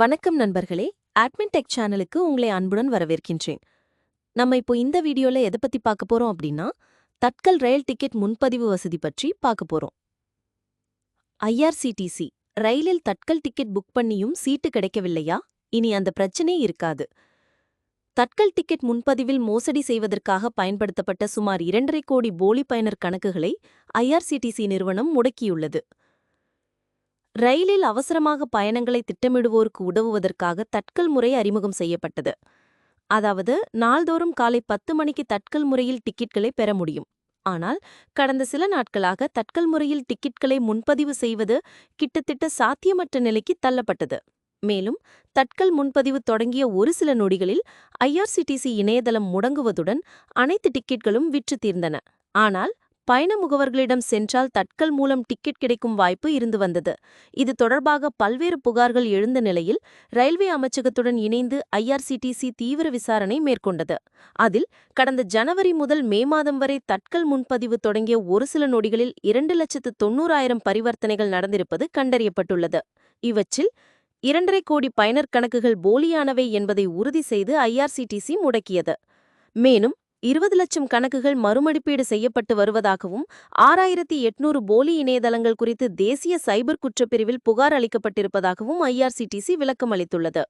வணக்கம் நண்பர்களே. Admin tech சேனலுக்கு உங்களை அன்புடன் வரவேற்கின்றேன். நம்ம இப்போ இந்த வீடியோல எதை பத்தி பார்க்க போறோம் அப்படின்னா தட்கல் ரயில் டிக்கெட் முன்பதிவு வசதி பற்றி பார்க்க போறோம். ஐஆர்சிடிசி ரயிலில் தட்கல் டிக்கெட் புக் பண்ணியும் சீட்டு கிடைக்கவில்லையா? இனி அந்த பிரச்சனை இருக்காது. தட்கல் டிக்கெட் முன்பதிவில் மோசடி செய்வதற்காக பயன்படுத்தப்பட்ட சுமார் இரண்டரை கோடி போலி பயனர் கணக்குகளை ஐஆர்சிடிசி நிறுவனம் முடக்கியுள்ளது. ரயிலில் அவசரமாக பயணங்களை திட்டமிடுவோருக்கு உதவுவதற்காக தட்கல் முறை அறிமுகம் செய்யப்பட்டது. அதாவது நாள்தோறும் காலை பத்து மணிக்கு தட்கல் முறையில் டிக்கெட்களை பெற முடியும். ஆனால் கடந்த சில நாட்களாக தட்கல் முறையில் டிக்கெட்களை முன்பதிவு செய்வது கிட்டத்தட்ட சாத்தியமற்ற நிலைக்கு தள்ளப்பட்டது. மேலும் தட்கல் முன்பதிவு தொடங்கிய ஒரு சில நொடிகளில் ஐஆர்சிடிசி இணையதளம் முடங்குவதுடன் அனைத்து டிக்கெட்களும் விற்று தீர்ந்தன. ஆனால் பயண முகவர்களிடம் சென்றால் தட்கல் மூலம் டிக்கெட் கிடைக்கும் வாய்ப்பு இருந்து வந்தது. இது தொடர்பாக பல்வேறு புகார்கள் எழுந்த நிலையில் ரயில்வே அமைச்சகத்துடன் இணைந்து ஐஆர்சிடிசி தீவிர விசாரணை மேற்கொண்டது. அதில் கடந்த ஜனவரி முதல் மே மாதம் வரை தட்கல் முன்பதிவு தொடங்கிய ஒரு சில நொடிகளில் இரண்டு லட்சத்து தொன்னூறாயிரம் பரிவர்த்தனைகள் நடந்திருப்பது கண்டறியப்பட்டுள்ளது. இவற்றில் இரண்டரை கோடி பயனர் கணக்குகள் போலியானவை என்பதை உறுதி செய்து ஐஆர்சிடிசி முடக்கியது. மேலும் இருபது லட்சம் கணக்குகள் மறுமடிப்பீடு செய்யப்பட்டு வருவதாகவும் ஆறாயிரத்தி எட்நூறு போலி இணையதளங்கள் குறித்து தேசிய சைபர் குற்றப்பிரிவில் புகார் அளிக்கப்பட்டிருப்பதாகவும் ஐஆர்சிடிசி விளக்கம் அளித்துள்ளது